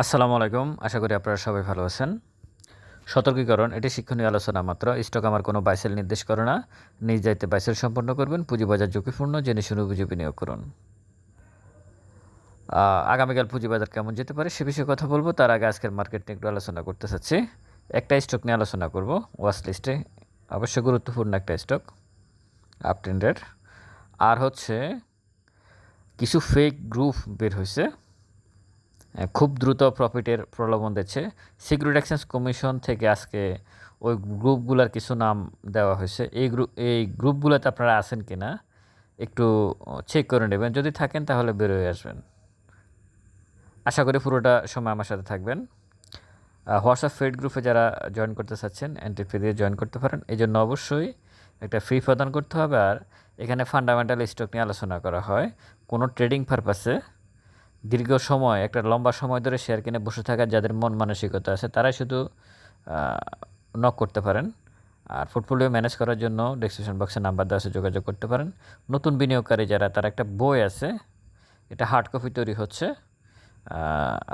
আসসালামু আলাইকুম। আশা করি আপনারা সবাই ভালো আছেন। সতর্কীকরণ, এটি শিক্ষণীয় আলোচনা মাত্র। স্টক আমার কোনো বাইসেল নির্দেশ করে না। নিজ দায়িত্বে বাইসেল সম্পন্ন করবেন, পুঁজিবাজার ঝুঁকিপূর্ণ, জেনে শুনে বুঝে বিনিয়োগ করুন। আগামীকাল পুঁজিবাজার কেমন যেতে পারে সে বিষয়ে কথা বলব। তার আগে আজকের মার্কেট নিয়ে একটু আলোচনা করতে চাচ্ছি। একটা স্টক নিয়ে আলোচনা করব। ওয়াচ লিস্টে অবশ্যই গুরুত্বপূর্ণ একটা স্টক আপ ট্রেন্ডের আর হচ্ছে কিছু ফেক গ্রুপ বের হয়েছে। খুব দ্রুত প্রফিটের প্রলোভন দিচ্ছে। সিকিউরিটি এক্সচেঞ্জ কমিশন থেকে আজকে ওই গ্রুপগুলোর কিছু নাম দেওয়া হয়েছে। এই গ্রুপ এই গ্রুপগুলোতে আপনারা আছেন কি না একটু চেক করে নেবেন। যদি থাকেন তাহলে বেরোয় আসবেন। আশা করি পুরোটা সময় আমার সাথে থাকবেন। হোয়াটসঅ্যাপ ফেড গ্রুপে যারা জয়েন করতে চাচ্ছেন এন্ট্রি ফি দিয়ে জয়েন করতে পারেন। এই জন্য অবশ্যই একটা ফি প্রদান করতে হবে। আর এখানে ফান্ডামেন্টাল স্টক নিয়ে আলোচনা করা হয়। কোনো ট্রেডিং পারপাসে দীর্ঘ সময়, একটা লম্বা সময় ধরে শেয়ার কিনে বসে থাকার যাদের মন মানসিকতা আছে, তারাই শুধু নক করতে পারেন। আর পোর্টফোলিও ম্যানেজ করার জন্য ডেসক্রিপশন বক্সে নাম্বার দেওয়া আছে, যোগাযোগ করতে পারেন। নতুন বিনিয়োগকারী যারা, তার একটা বই আছে, এটা হার্ড কপি তৈরি হচ্ছে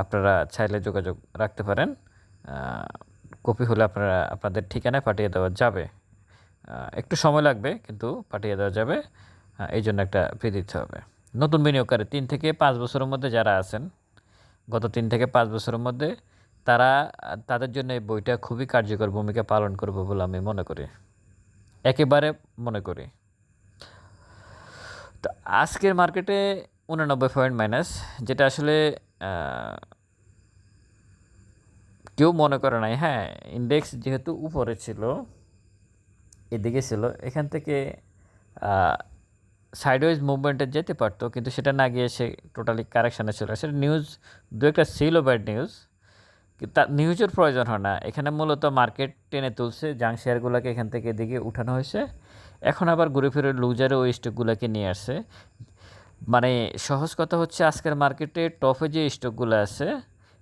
আপনারা চাইলে যোগাযোগ রাখতে পারেন। কপি হলে আপনারা, আপনাদের ঠিকানায় পাঠিয়ে দেওয়া যাবে। একটু সময় লাগবে, কিন্তু পাঠিয়ে দেওয়া যাবে। এই জন্য একটা ফি দিতে হবে। নতুন বিনিয়োগকারী তিন থেকে পাঁচ বছরের মধ্যে যারা আছেন, গত তিন থেকে পাঁচ বছরের মধ্যে তারা, তাদের জন্য এই বইটা খুবই কার্যকর ভূমিকা পালন করবে বলে আমি মনে করি। একেবারে মনে করি। তো আজকের মার্কেটে উনানব্বই পয়েন্ট মাইনাস, যেটা আসলে কেউ মনে করে নাই। হ্যাঁ ইন্ডেক্স যেহেতু উপরে ছিল, এদিকে ছিল, এখান থেকে সাইডওয়াইজ মুভমেন্টে যেতে পারতো, কিন্তু সেটা না গিয়ে সে টোটালি কারেকশানে চলে আসে। নিউজ দু একটা ছিল ব্যাড নিউজ তার নিউজের প্রয়োজন হয় না। এখানে মূলত মার্কেট টেনে তুলছে জাং শেয়ারগুলোকে এখান থেকে এদিকে উঠানো হয়েছে। এখন আবার ঘুরে ফিরে লুজারে ওই স্টকগুলোকে নিয়ে আসছে। মানে সহজ কথা হচ্ছে, আজকের মার্কেটে টপে যে স্টকগুলো আছে,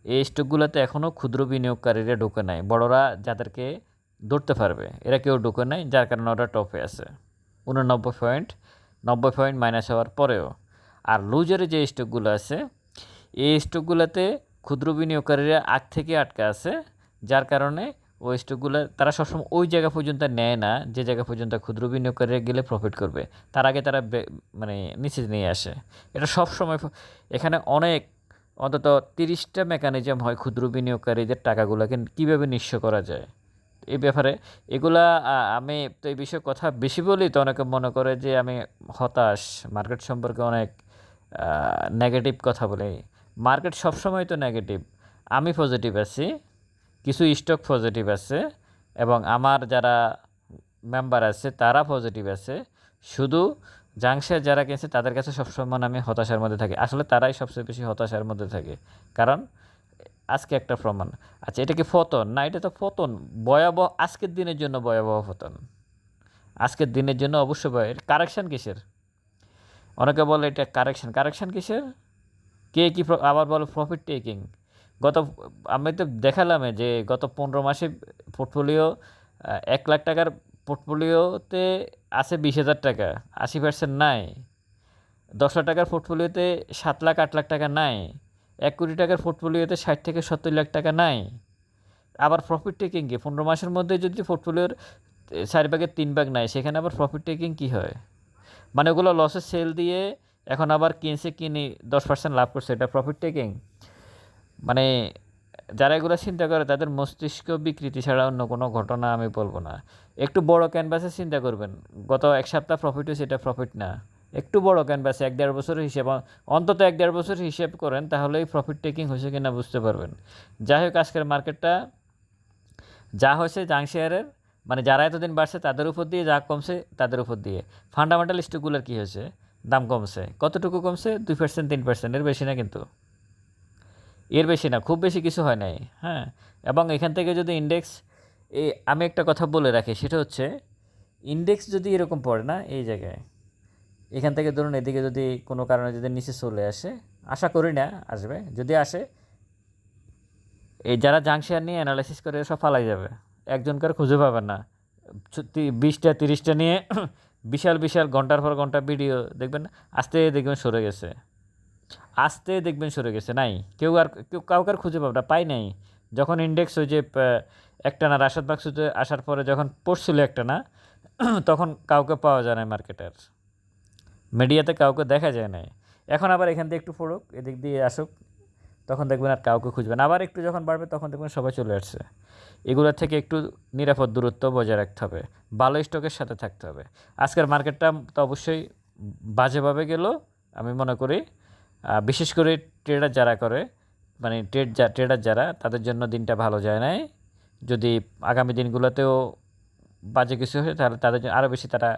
এই স্টকগুলোতে এখনও ক্ষুদ্র বিনিয়োগকারীরা ঢুকে নাই। বড়রা যাদেরকে ধরতে পারবে, এরা কেউ ঢুকে নাই, যার কারণে ওরা টপে আছে। উননব্বই পয়েন্ট নব্বই পয়েন্ট মাইনাস হওয়ার পরেও। আর লুজারে যে স্টকগুলো আছে, এই স্টকগুলোতে ক্ষুদ্র বিনিয়োগকারীরা আগ থেকে আটকে আছে, যার কারণে ওই স্টকগুলো তারা সবসময় ওই জায়গা পর্যন্ত নেয় না, যে জায়গা পর্যন্ত ক্ষুদ্র বিনিয়োগকারীরা গেলে প্রফিট করবে। তার আগে তারা মানে নিচে নিয়ে আসে। এটা সব সময় এখানে অনেক, অন্তত তিরিশটা মেকানিজম হয় ক্ষুদ্র বিনিয়োগকারীদের টাকাগুলোকে কীভাবে নিঃস্ব করা যায়। এই ব্যাপারে। এগুলা আমি তো এই বিষয়ে কথা বেশি বলি তো অনেকে মনে করে যে আমি হতাশ, মার্কেট সম্পর্কে অনেক নেগেটিভ কথা বলি। মার্কেট সবসময় তো নেগেটিভ আমি পজিটিভ আছি, কিছু স্টক পজিটিভ আছে এবং আমার যারা মেম্বার আছে তারা পজিটিভ আছে। শুধু জাংশিয়ার যারা কিনছে তাদের কাছে সবসময় আমি হতাশার মধ্যে থাকি। আসলে তারাই সবচেয়ে বেশি হতাশার মধ্যে থাকে। কারণ আজকে একটা প্রমাণ। আচ্ছা এটা কি ফতন? না, এটা তো ফতন। ভয়াবহ আজকের দিনের জন্য ভয়াবহ ফতন। আজকের দিনের জন্য অবশ্যই ভয়। কারেকশান কিসের? অনেকে বলে এটা কারেকশান। কারেকশান কিসের? কে কি আবার বলে প্রফিট টেকিং গত, আমি তো দেখালাম যে গত পনেরো মাসে পোর্টফোলিও এক লাখ টাকার পোর্টফোলিওতে আছে বিশ হাজার টাকা, আশি পার্সেন্ট নাই। দশ লাখ টাকার পোর্টফোলিওতে সাত লাখ, আট লাখ টাকা নাই। এক কোটি টাকার পোর্টফোলিওতে ষাট থেকে সত্তর লাখ টাকা নাই। আবার প্রফিট টেকিং কি? পনেরো মাসের মধ্যে যদি পোর্টফোলিওর চার ভাগের তিন ভাগ নাই, সেখানে আবার প্রফিট টেকিং কী হয়? মানে ওগুলো লসের সেল দিয়ে এখন আবার কিনছে, কিনি দশ পার্সেন্ট লাভ করছে, এটা প্রফিট টেকিং মানে যারা এগুলো চিন্তা করে, তাদের মস্তিষ্ক বিকৃতি ছাড়া অন্য কোনো ঘটনা আমি বলব না। একটু বড় ক্যানভাসে চিন্তা করবেন। গত এক সপ্তাহ প্রফিট হয়েছে, এটা প্রফিট না। একটু বড় ক্যানভাসে এক দেড় বছরের হিসেব অন্তত এক দেড় বছর হিসেব করেন, তাহলেই প্রফিট টেকিং হয়েছে কিনা বুঝতে পারবেন। যাই হোক, আজকের মার্কেটটা যা হয়েছে জাং শেয়ারের মানে যারা এতদিন বাড়ছে তাদের উপর দিয়ে যা কমছে তাদের উপর দিয়ে। ফান্ডামেন্টাল স্টকগুলোর কী হয়েছে? দাম কমছে। কতটুকু কমছে? দুই পার্সেন্ট তিন পার্সেন্ট এর বেশি না কিন্তু। এর বেশি না, খুব বেশি কিছু হয় নাই হ্যাঁ? এবং এখান থেকে যদি ইন্ডেক্স এই আমি একটা কথা বলে রাখি, সেটা হচ্ছে ইন্ডেক্স যদি এরকম পড়ে না, এই জায়গায় এখান থেকে ধরুন এদিকে যদি কোনো কারণে যদি নিচে চলে আসে আশা করি না আসবে যদি আসে এই যারা জাং শেয়ার নিয়ে অ্যানালাইসিস করে সব ফালাই যাবে। একজনকার খুঁজে পাবেন না। বিশটা তিরিশটা নিয়ে বিশাল বিশাল ঘণ্টার পর ঘণ্টা ভিডিও দেখবেন আস্তে দেখবেন সরে গেছে। আসতে দেখবেন সরে গেছে নাই। কেউ আর কেউ কাউকে আর খুঁজে পাবে না পাই নাই। যখন ইন্ডেক্স ওই যে আহ, একটানা রাশাদ বাক্সুতে আসার পরে যখন পড়ছিল একটানা তখন কাউকে পাওয়া যায় না মার্কেটের মিডিয়াতে কাউকে দেখা যায় না এখন আবার এখান দিয়ে একটু পড়ুক, এদিক দিয়ে আসুক, তখন দেখবেন আর কাউকে খুঁজবেন আবার একটু যখন বাড়বে, তখন দেখবেন সবাই চলে আসছে। এগুলোর থেকে একটু নিরাপদ দূরত্ব বজায় রাখতে হবে। ভালো স্টকের সাথে থাকতে হবে। আজকের মার্কেটটা তো অবশ্যই বাজেভাবে গেল। আমি মনে করি বিশেষ করে ট্রেডার যারা করে মানে ট্রেড যা ট্রেডার যারা, তাদের জন্য দিনটা ভালো যায় নাই। যদি আগামী দিনগুলোতেও বাজে কিছু হয়, তাহলে তাদের জন্য আরও বেশি তারা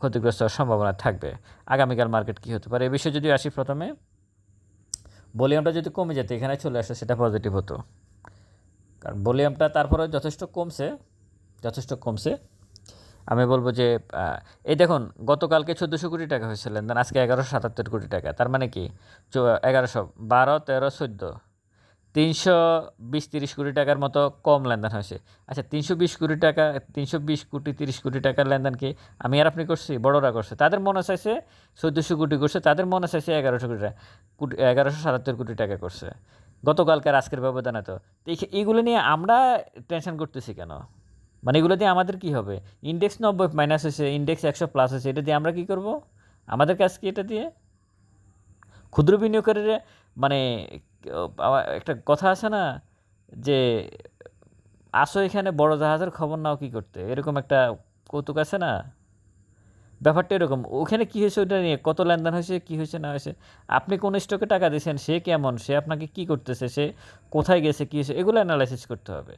ক্ষতিগ্রস্ত হওয়ার সম্ভাবনা থাকবে। আগামীকাল মার্কেট কী হতে পারে? এ বিষয়ে যদি আসি প্রথমে, ভলিউমটা যদি কমে যেত এখানে চলে আসে, সেটা পজিটিভ হতো। কারণ ভলিউমটা তারপরে যথেষ্ট কমছে যথেষ্ট কমছে। আমি বলব যে এই দেখুন, গতকালকে চোদ্দোশো কোটি টাকা হয়েছে লেনদেন, আজকে এগারোশো সাতাত্তর কোটি টাকা। তার মানে কি? এগারোশো বারো, তেরো, চোদ্দ। তিনশো বিশ তিরিশ কোটি টাকার মতো কম লেনদেন হয়েছে। আচ্ছা তিনশো বিশ কোটি টাকা, তিনশো বিশ কোটি তিরিশ কোটি টাকার লেনদেন কি আমি আর আপনি করছি, বড়রা করছে? তাদের মনে চাইছে চোদ্দোশো কোটি করছে, তাদের মনে চাইছে এগারোশো কোটি টাকা, কোটি, এগারোশো সাতাত্তর কোটি টাকা করছে। গতকালকার আজকের ব্যবধানে তো। এইগুলো নিয়ে আমরা টেনশন করতেছি কেন? মানে এগুলো দিয়ে আমাদের কি হবে? ইন্ডেক্স নব্বই মাইনাস হয়েছে ইন্ডেক্স একশো প্লাস হয়েছে, এটা দিয়ে আমরা কি করব? আমাদের কাজ কি এটা দিয়ে? ক্ষুদ্র বিনিয়োগকারীরা মানে একটা কথা আছে না যে, আসো এখানে বড় জাহাজের খবর নাও কি করতে। এরকম একটা কৌতুক আছে না? ব্যাপারটা এরকম। ওখানে কী হয়েছে ওটা নিয়ে? কত লেনদেন হয়েছে, কী হয়েছে, না হয়েছে? আপনি কোন স্টকে টাকা দিয়েছেন? সে কেমন? সে আপনাকে কি করতেছে? সে কোথায় গেছে, কী হয়েছে? এগুলো অ্যানালাইসিস করতে হবে।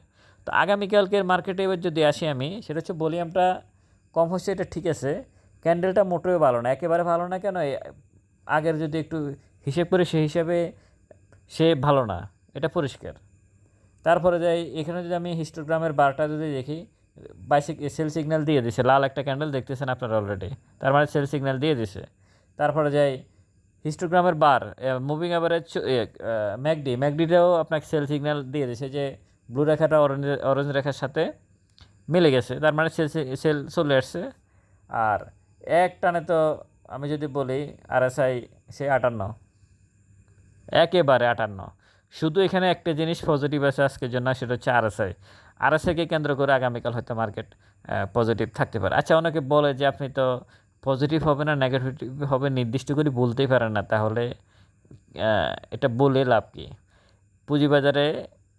তো আগামীকালকের মার্কেটে এবার যদি আসি আমি, সেটা হচ্ছে ভলিউমটা কম হচ্ছে, এটা ঠিক আছে। ক্যান্ডেলটা মোটেও ভালো না। একেবারে ভালো না কেন? আগের যদি একটু হিসেব করে, সেই হিসাবে সে ভালো না, এটা পরিষ্কার। তারপরে যাই, এখানে যদি আমি হিস্টোগ্রামের বারটা যদি দেখি বাইসিক সেল সিগন্যাল দিয়ে দিছে, লাল একটা ক্যান্ডেল দেখতেছেন আপনারা অলরেডি তার মানে সেল সিগন্যাল দিয়ে দিছে। তারপরে যাই হিস্টোগ্রামের বার মুভিং অ্যাভারেজ ম্যাকডি, ম্যাকডিটাও আপনাকে সেল সিগন্যাল দিয়ে দিছে যে ব্লু রেখাটা অরেঞ্জ অরেঞ্জ রেখার সাথে মিলে গেছে, তার মানে সেল সেল চলে আসছে। আর এক টানে তো আমি যদি বলি আরএসআই সে আটান্ন একেবারে আটান্ন। শুধু এখানে একটা জিনিস পজিটিভ আছে আজকের জন্য, সেটা হচ্ছে আরএসআই আরএসআইকে কেন্দ্র করে আগামীকাল হয়তো মার্কেট পজিটিভ থাকতে পারে। আচ্ছা অনেকে বলে যে আপনি তো পজিটিভ হবে না নেগেটিভ হবে, নির্দিষ্ট করে বলতেই পারেন না, তাহলে এটা বলে লাভ কি? পুঁজিবাজারে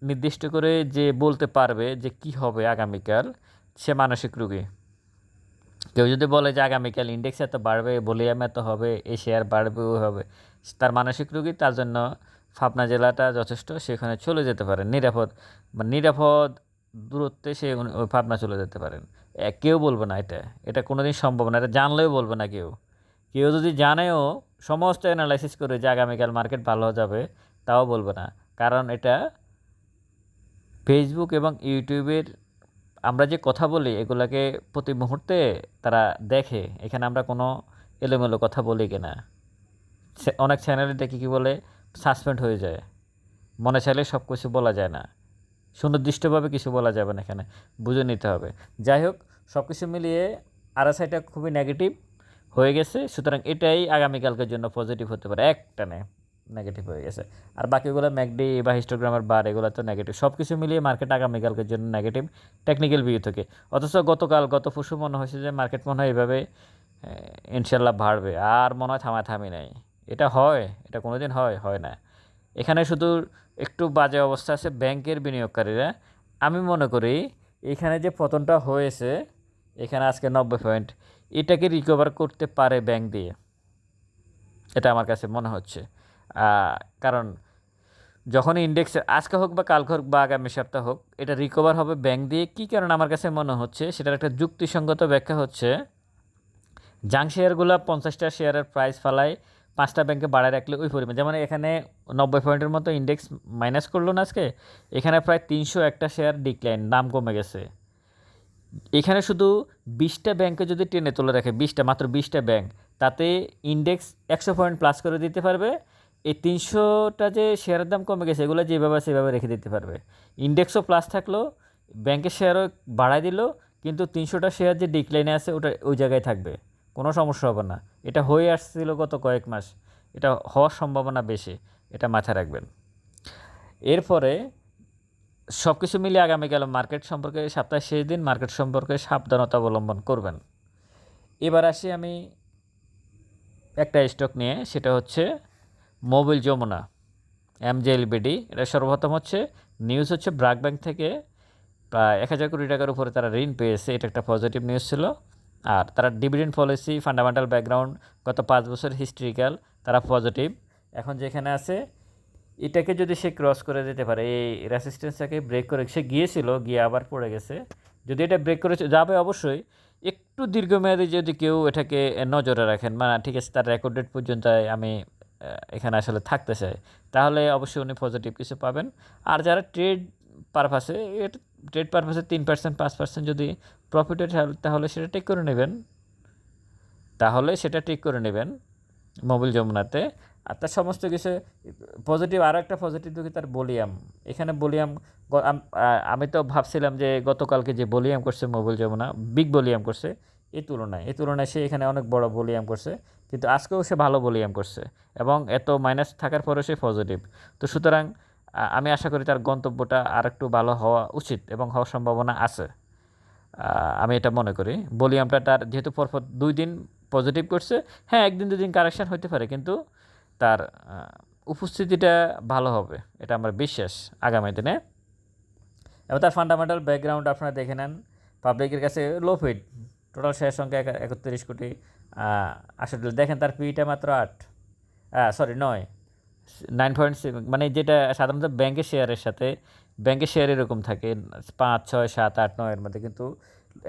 নির্দিষ্ট করে যে বলতে পারবে যে কি হবে আগামীকাল, সে মানসিক রোগী। কেউ যদি বলে যে আগামীকাল ইন্ডেক্স এত বাড়বে ভলিউম এত হবে এই শেয়ার বাড়বে ও হবে তার মানসিক রোগী, তার জন্য পাবনা জেলাটা যথেষ্ট, সেখানে চলে যেতে পারেন। নিরাপদ বা নিরাপদ দূরত্বে সে পাবনা চলে যেতে পারেন। কেউ বলবে না এটা। এটা কোনো দিন সম্ভব না। এটা জানলেও বলবে না কেউ। কেউ যদি জানেও, সমস্ত অ্যানালাইসিস করে যে আগামীকাল মার্কেট ভালো যাবে, তাও বলবে না। কারণ এটা ফেসবুক এবং ইউটিউবের আমরা যে কথা বলি, এগুলাকে প্রতি মুহূর্তে তারা দেখে। এখানে আমরা কোনো এলোমেলো কথা বলি কিনা। অনেক চ্যানেলে দেখি কি বলে সাসপেন্ড হয়ে যায়। মনে চাইলে সব কিছু বলা যায় না। সুনির্দিষ্টভাবে কিছু বলা যাবে না এখানে। বুঝে নিতে হবে। যাই হোক, সব কিছু মিলিয়ে আরএসআইটা খুবই নেগেটিভ হয়ে গেছে। সুতরাং এটাই আগামীকালকের জন্য পজিটিভ হতে পারে। একটা একটানে নেগেটিভ হয়ে গেছে। আর বাকিগুলো ম্যাকডি বা হিস্টোগ্রামের বার এগুলো তো নেগেটিভ সব কিছু মিলিয়ে মার্কেট আগামীকালকের জন্য নেগেটিভ টেকনিক্যাল ভিউ থেকে। অথচ গতকাল, গত পশু মনে হয়েছে যে মার্কেট মনে হয় এভাবে ইনশাল্লাহ বাড়বে। আর মনে হয় থামাথামি নাই। এটা হয়, এটা কোনো দিন হয় হয় না। এখানে শুধু একটু বাজে অবস্থা আছে ব্যাংকের বিনিয়োগকারীরা। আমি মনে করি এখানে যে পতনটা হয়েছে, এখানে আজকে নব্বই পয়েন্ট এটাকে রিকভার করতে পারে ব্যাংক দিয়ে? এটা আমার কাছে মনে হচ্ছে। কারণ যখন ইন্ডেক্স আজকে হোক বা কালকে হোক বা আগামী সপ্তাহ হোক, এটা রিকভার হবে ব্যাংক দিয়ে। কী কারণ আমার কাছে মনে হচ্ছে, সেটার একটা যুক্তিসঙ্গত ব্যাখ্যা হচ্ছে জাং শেয়ারগুলো পঞ্চাশটা শেয়ারের প্রাইস ফালায় পাঁচটা ব্যাংকে বাড়ায় রাখলে ওই পরিমাণ। যেমন এখানে নব্বই পয়েন্টের মতো ইন্ডেক্স মাইনাস করল না আজকে, এখানে প্রায় তিনশো একটা শেয়ার ডিক্লাইন দাম কমে গেছে। এখানে শুধু বিশটা ব্যাংকে যদি টেনে তুলে রাখে, বিশটা, মাত্র বিশটা ব্যাংক, তাতে ইন্ডেক্স একশো পয়েন্ট প্লাস করে দিতে পারবে। এই তিনশোটা যে শেয়ারের দাম কমে গেছে, এগুলো যেভাবে সেভাবে রেখে দিতে পারবে। ইন্ডেক্সও প্লাস থাকল, ব্যাংকের শেয়ারও বাড়ায় দিল, কিন্তু তিনশোটা শেয়ার যে ডিক্লাইনে আছে, ওটা ওই জায়গায় থাকবে। কোনো সমস্যা হবে না। এটা হয়ে আসছিল গত কয়েক মাস। এটা হওয়ার সম্ভাবনা বেশি। এটা মাথায় রাখবেন। এরপরে সব কিছু মিলিয়ে আগামীকাল মার্কেট সম্পর্কে সপ্তাহের শেষ দিন মার্কেট সম্পর্কে সাবধানতা অবলম্বন করবেন। এবার আসি আমি একটা স্টক নিয়ে, সেটা হচ্ছে মোবিল যমুনা এমজেএলবিডি এটা সর্বপ্রথম হচ্ছে নিউজ হচ্ছে ব্রাক ব্যাংক থেকে। প্রায় এক হাজার কোটি টাকার উপরে তারা ঋণ পেয়েছে। এটা একটা পজিটিভ নিউজ ছিল। আর তারা ডিভিডেন্ড পলিসি ফান্ডামেন্টাল ব্যাকগ্রাউন্ড গত পাঁচ বছর হিস্ট্রিক্যাল তারা পজিটিভ এখন যেখানে আছে, এটাকে যদি সে ক্রস করে দিতে পারে, এই রেসিস্টেন্সটাকে ব্রেক করে, সে গিয়েছিল, গিয়ে আবার পড়ে গেছে। যদি এটা ব্রেক করে যাবে অবশ্যই, একটু দীর্ঘমেয়াদী যদি কেউ এটাকে নজরে রাখেন মানে ঠিক আছে, তার রেকর্ড ডেট পর্যন্ত আমি এখানে আসলে থাকতে চাই। তাহলে অবশ্যই উনি পজিটিভ কিছু পাবেন। আর যারা ট্রেড পারপাসে ট্রেড পারপাসে তিন পার্সেন্ট পাঁচ পার্সেন্ট যদি প্রফিট হয় তাহলে সেটা টেক করে নেবেন। তাহলে সেটা ঠিক করে নেবেন মোবিল যমুনাতে। আর তার সমস্ত কিছু পজিটিভ আরও একটা পজিটিভ দিকে তার বলিয়াম, এখানে বলিয়াম আম- তো ভাবছিলাম যে গতকালকে যে বলিয়াম করছে মোবিল যমুনা বিগ বলিয়াম করছে, এ তুলনায় এ তুলনায় সে এখানে অনেক বড় বলিয়াম করছে, কিন্তু আজকেও সে ভালো বলিয়াম করছে এবং এত মাইনাস থাকার পরেও সে পজিটিভ তো সুতরাং আমি আশা করি তার গন্তব্যটা আর একটু ভালো হওয়া উচিত এবং হওয়ার সম্ভাবনা আছে। আমি এটা মনে করি। বলিয়ামটা তার যেহেতু পরপর দুই দিন পজিটিভ করছে হ্যাঁ একদিন দুদিন কারেকশান হতে পারে, কিন্তু তার উপস্থিতিটা ভালো হবে, এটা আমার বিশ্বাস আগামী দিনে। এবং তার ফান্ডামেন্টাল ব্যাকগ্রাউন্ড আপনারা দেখে নেন। পাবলিকের কাছে লো ফিড টোটাল শেয়ার সংখ্যা এক- একত্রিশ কোটি আষট্টি দেখেন তার পিটা মাত্র আট সরি নয়। নাইন পয়েন্ট মানে যেটা সাধারণত ব্যাংকের শেয়ারের সাথে ব্যাংকের শেয়ার এরকম থাকে, পাঁচ, ছয়, সাত, আট, নয়ের মধ্যে। কিন্তু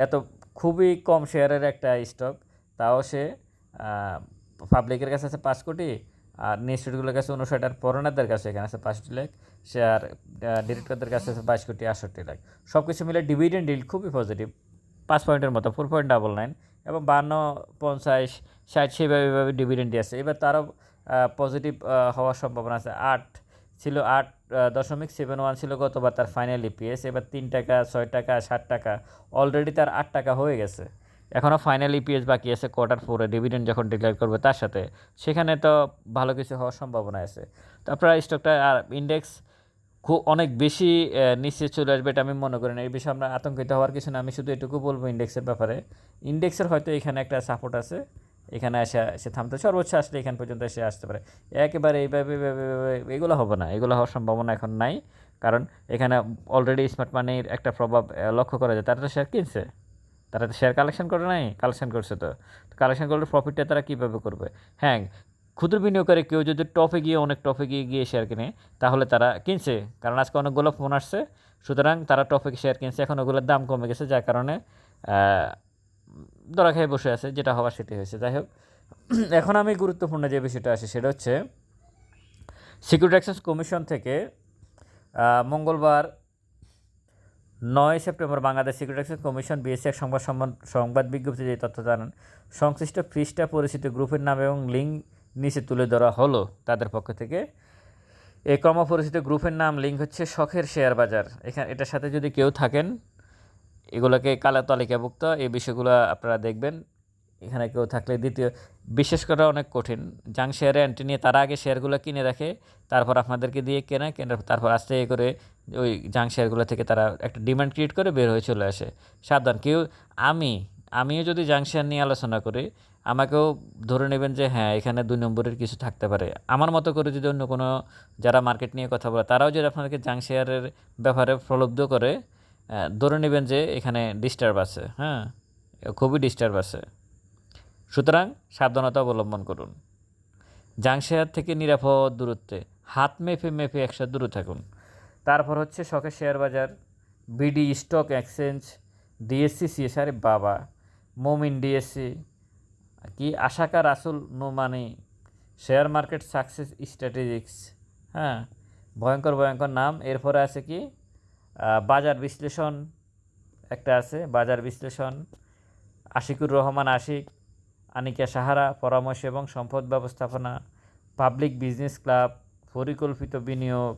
এত খুবই কম শেয়ারের একটা স্টক তাও সে পাবলিকের কাছে আছে পাঁচ কোটি, আর ইনস্টিটিউটগুলোর কাছে উনষাট আর পরনাদের কাছে এখানে আছে পাঁচটি লাখ শেয়ার ডিরেক্টরদের কাছে আছে বাইশ কোটি, আটষট্টি লাখ। সব কিছু মিলে ডিভিডেন্ড ডিল খুবই পজিটিভ পাঁচ পয়েন্টের মতো ফোর পয়েন্ট ডাবল নাইন এবং বান্ন পঞ্চাশ, ষাট, সেভাবে, এভাবে ডিভিডেন্ড দিয়েছে এবার তারও পজিটিভ হওয়ার সম্ভাবনা আছে। আট ছিল আট দশমিক সেভেন ওয়ান ছিল গতবার তার ফাইনাল ইপিএস এবার তিন টাকা, ছয় টাকা, সাত টাকা অলরেডি তার আট টাকা হয়ে গেছে। এখনও ফাইনাল ইপিএস বাকি আছে কোয়ার্টার ফোরে ডিভিডেন্ড যখন ডিক্লেয়ার করবে তার সাথে। সেখানে তো ভালো কিছু হওয়ার সম্ভাবনা আছে। তো আপনারা স্টকটা আর ইন্ডেক্স খুব অনেক বেশি নিচে চলে আসবে এটা আমি মনে করি না। এই বিষয়ে আমরা আতঙ্কিত হওয়ার কিছু না। আমি শুধু এটুকু বলব ইন্ডেক্সের ব্যাপারে। ইন্ডেক্সের হয়তো এখানে একটা সাপোর্ট আছে। এখানে এসে সে থামতে সর্বোচ্চ আসলে এখান পর্যন্ত এসে আসতে পারে। একেবারে এইভাবে, এগুলো হবে না। এগুলো হওয়ার সম্ভাবনা এখন নাই। কারণ এখানে অলরেডি স্মার্ট মানির একটা প্রভাব লক্ষ্য করা যায়। তারা তো শেয়ার কিনছে। তারা তো শেয়ার কালেকশন করে নাই কালেকশন করছে তো। কালেকশন করলে প্রফিটটা তারা কীভাবে করবে? হ্যাঁ ক্ষুদ্র বিনিয়োগকারী কেউ যদি টপে গিয়ে অনেক টপে গিয়ে গিয়ে শেয়ার কিনে তাহলে তারা কিনছে। কারণ আজকে অনেকগুলো ফোন আসছে। সুতরাং তারা টপে শেয়ার কিনছে। এখন ওগুলোর দাম কমে গেছে। যার কারণে ধরা খেয়ে বসে আছে, যেটা হওয়ার সেটি হয়েছে। যাই হোক, এখন আমি গুরুত্বপূর্ণ যে বিষয়টা আসে সেটা হচ্ছে সিকিউরিটি এক্সচেঞ্জ কমিশন থেকে মঙ্গলবার নয় September Bangladesh security exchange commission BSC এক সংবাদ সংবাদ বিজ্ঞপ্তিতে যে তথ্য জানান, সংশ্লিষ্ট পৃষ্ঠা পরিচিত গ্রুপের নাম এবং লিঙ্ক নিচে তুলে ধরা হলো তাদের পক্ষ থেকে। এই কর্মপরিচিত গ্রুপের নাম, লিঙ্ক হচ্ছে শখের শেয়ার বাজার। এখানে এটার সাথে যদি কেউ থাকেন এগুলোকে কালা তালিকাভুক্ত। এই বিষয়গুলো আপনারা দেখবেন। এখানে কেউ থাকলে দ্বিতীয়, বিশেষ করা অনেক কঠিন। জাং শেয়ারে এন্ট্রি নিয়ে তারা আগে শেয়ারগুলো কিনে রাখে, তারপর আপনাদেরকে দিয়ে কেনা কেনার তারপর আস্তে করে ওই জাং শেয়ারগুলো থেকে তারা একটা ডিমান্ড ক্রিয়েট করে বের হয়ে চলে আসে। সাবধান, কেউ, আমি, আমিও যদি জাং শেয়ার নিয়ে আলোচনা করি, আমাকেও ধরে নেবেন যে হ্যাঁ এখানে দুই নম্বরের কিছু থাকতে পারে। আমার মতো করে যদি অন্য কোনো যারা মার্কেট নিয়ে কথা বলে, তারাও যদি আপনাদেরকে জাং শেয়ারের ব্যাপারে প্রলুব্ধ করে ধরে নেবেন যে এখানে ডিস্টার্ব আছে হ্যাঁ? খুবই ডিস্টার্ব আছে। সুতরাং সাবধানতা অবলম্বন করুন। জাং শেয়ার থেকে নিরাপদ দূরত্বে হাত মেপে মেপে একসাথে দূরে থাকুন। তারপর হচ্ছে শখের শেয়ার বাজার, BD stock exchange, DSC, CSR বাবা, মোমিন ডিএসসি, কি? আশাকা Rasul Nomani, share market success strategics হ্যাঁ? ভয়ঙ্কর ভয়ঙ্কর নাম। এরপরে আছে কি? বাজার বিশ্লেষণ একটা আছে, বাজার বিশ্লেষণ। আশিকুর রহমান আশিক, আনিকা সাহারা, পরামর্শ এবং সম্পদ ব্যবস্থাপনা, পাবলিক বিজনেস ক্লাব, পরিকল্পিত বিনিয়োগ,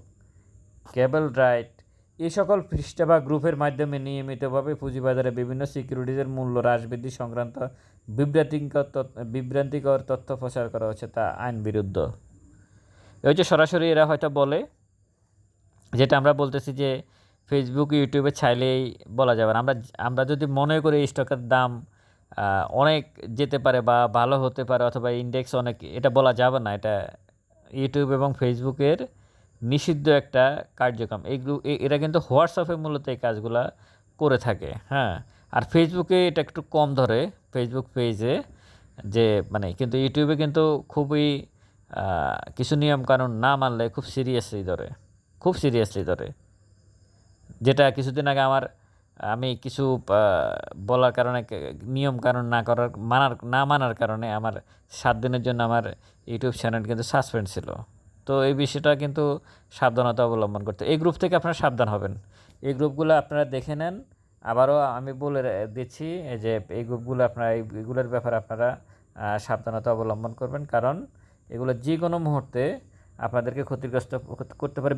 কেবল রাইট, এই সকল পৃষ্ঠা বা গ্রুপের মাধ্যমে নিয়মিতভাবে পুঁজিবাজারে বিভিন্ন সিকিউরিটিজের মূল্য হ্রাস বৃদ্ধি সংক্রান্ত বিভ্রান্তিকর বিভ্রান্তিকর তথ্য প্রচার করা হচ্ছে তা আইন বিরুদ্ধ। এই যে সরাসরি এরা হয়তো বলে, যেটা আমরা বলতেছি যে ফেসবুক ইউটিউবে চাইলেই বলা যাবে না। আমরা আমরা যদি মনে করি স্টকের দাম অনেক যেতে পারে বা ভালো হতে পারে অথবা ইন্ডেক্স অনেক, এটা বলা যাবে না। এটা ইউটিউব এবং ফেসবুকের নিষিদ্ধ একটা কার্যক্রম। এইগুলো এরা কিন্তু হোয়াটসঅ্যাপে মূলত এই কাজগুলা করে থাকে হ্যাঁ। আর ফেসবুকে এটা একটু কম ধরে ফেসবুক পেজে যে মানে কিন্তু ইউটিউবে কিন্তু খুবই কিছু নিয়ম কানুন না মানলে খুব সিরিয়াসলি ধরে, খুব সিরিয়াসলি ধরে। যেটা কিছুদিন আগে আমার, আমি কিছু বলার কারণে নিয়ম কানুন না করার, মানার, না মানার কারণে আমার সাত দিনের জন্য আমার ইউটিউব চ্যানেল কিন্তু সাসপেন্ড ছিল। তো এই বিষয়টা কিন্তু সাবধানতা অবলম্বন করতে, এই গ্রুপ থেকে আপনারা সাবধান হবেন। এই গ্রুপগুলো আপনারা দেখে নেন। আবারও আমি বলে দিচ্ছি যে এই গ্রুপগুলো আপনারা, এই- এগুলোর ব্যাপারে আপনারা সাবধানতা অবলম্বন করবেন। কারণ এগুলো যে কোনো মুহূর্তে আপনাদেরকে ক্ষতিগ্রস্ত করতে পারে।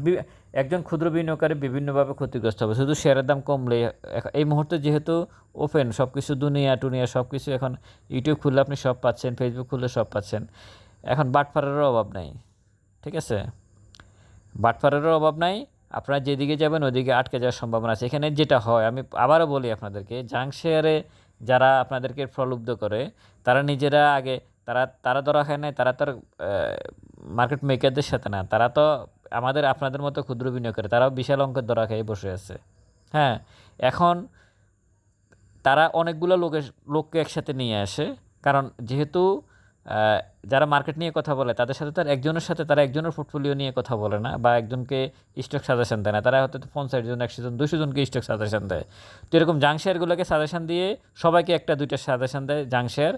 একজন ক্ষুদ্র বিনিয়োগকারী বিভিন্নভাবে ক্ষতিগ্রস্ত হবে। শুধু শেয়ারের দাম কমলে এই মুহূর্তে যেহেতু ওপেন সব কিছু দুনিয়া টুনিয়া সব কিছু এখন ইউটিউব খুললে আপনি সব পাচ্ছেন ফেসবুক খুললে সব পাচ্ছেন। এখন বাটফারেরও অভাব নাই, ঠিক আছে? বাটফারেরও অভাব নাই, আপনারা যেদিকে যাবেন ওদিকে আটকে যাওয়ার সম্ভাবনা আছে। এখানে যেটা হয়, আমি আবারও বলি আপনাদেরকে জাং শেয়ারে যারা আপনাদেরকে প্রলুব্ধ করে, তারা নিজেরা আগে তারা তারা ধরা খায় নাই, তারা তার মার্কেট মেকারদের সাথে না। তারা তো আমাদের, আপনাদের মতো ক্ষুদ্র বিনিয়োগ করে তারাও বিশাল অঙ্কের ধরা খেয়ে বসে আছে। হ্যাঁ এখন তারা অনেকগুলো লোকের লোককে একসাথে নিয়ে আসে। কারণ যেহেতু যারা মার্কেট নিয়ে কথা বলে, তাদের সাথে তার একজনের সাথে তারা একজনের পোর্টফোলিও নিয়ে কথা বলে না বা একজনকে স্টক সাজেশন দেয় না। তারা হয়তো পঞ্চাশ জন, একশো জন, দুশো জনকে স্টক সাজেশন দেয়। তো এরকম জাং শেয়ারগুলোকে সাজেশন দিয়ে সবাইকে একটা, দুইটা সাজেশন দেয় জাং শেয়ার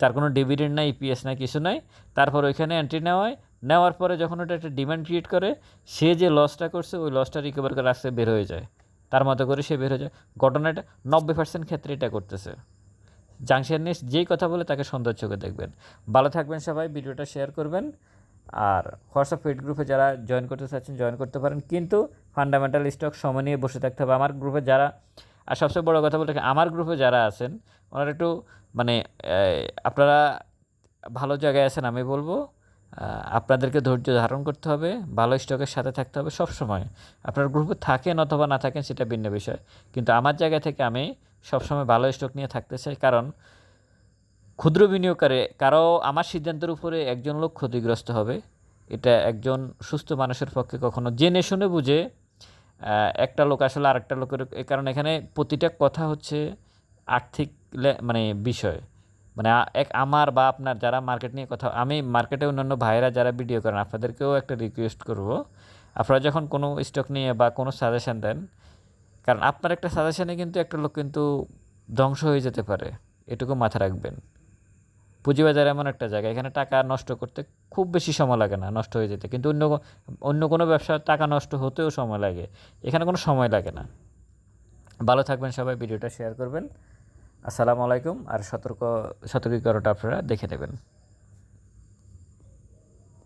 তার কোনো ডিভিডেন্ড নাই ইপিএস নাই, কিছু নাই। তারপর ওইখানে এন্ট্রি নেওয়া হয় নেওয়ার পরে যখন ওটা একটা ডিমান্ড ক্রিয়েট করে, সে যে লসটা করছে, ওই লসটা রিকভার করে আসতে বের হয়ে যায়। তার মতো করে সে বের হয়ে যায়। ঘটনাটা নব্বই পার্সেন্ট ক্ষেত্রে এটা করতেছে। জাংশন নিয়ে যেই কথা বলে তাকে সুন্দর চোখে দেখবেন। ভালো থাকবেন সবাই, ভিডিওটা শেয়ার করবেন। আর হোয়াটসঅ্যাপ পেড গ্রুপে যারা জয়েন করতে চাচ্ছেন জয়েন করতে পারেন। কিন্তু ফান্ডামেন্টাল স্টক সময় নিয়ে বসে থাকতে হবে। আমার গ্রুপে যারা, আর সবচেয়ে বড় কথা বলতে আমার গ্রুপে যারা আছেন, ওনারা একটু মানে আপনারা ভালো জায়গায় আছেন আমি বলব। আপনাদেরকে ধৈর্য ধারণ করতে হবে। ভালো স্টকের সাথে থাকতে হবে সব সময় আপনার গ্রুপে থাকেন অথবা না থাকেন, সেটা ভিন্ন বিষয়। কিন্তু আমার জায়গা থেকে আমি সবসময় ভালো স্টক নিয়ে থাকতে চাই। কারণ ক্ষুদ্র বিনিয়োগকারী কারও আমার সিদ্ধান্তের উপরে একজন লোক ক্ষতিগ্রস্ত হবে। এটা একজন সুস্থ মানুষের পক্ষে কখনো জেনে শুনে বুঝে একটা লোক আসলে আরেকটা লোকের কারণ এখানে প্রতিটা কথা হচ্ছে আর্থিক মানে বিষয়। মানে এক আমার বা আপনার যারা মার্কেট নিয়ে কথা, আমি মার্কেটে অন্যান্য ভাইয়েরা যারা ভিডিও করেন, আপনাদেরকেও একটা রিকোয়েস্ট করব। আপনারা যখন কোনো স্টক নিয়ে বা কোনো সাজেশন দেন কারণ আপনার একটা সাজেশনে কিন্তু একটা লোক কিন্তু ধ্বংস হয়ে যেতে পারে, এটুকু মাথা রাখবেন। পুঁজিবাজার এমন একটা জায়গা, এখানে টাকা নষ্ট করতে খুব বেশি সময় লাগে না, নষ্ট হয়ে যেতে। কিন্তু অন্য অন্য কোনো ব্যবসা টাকা নষ্ট হতেও সময় লাগে, এখানে কোনো সময় লাগে না। ভালো থাকবেন সবাই, ভিডিওটা শেয়ার করবেন। আসসালামু আলাইকুম, আর সতর্ক, সতর্কীকরণটা আপনারা দেখে নেবেন।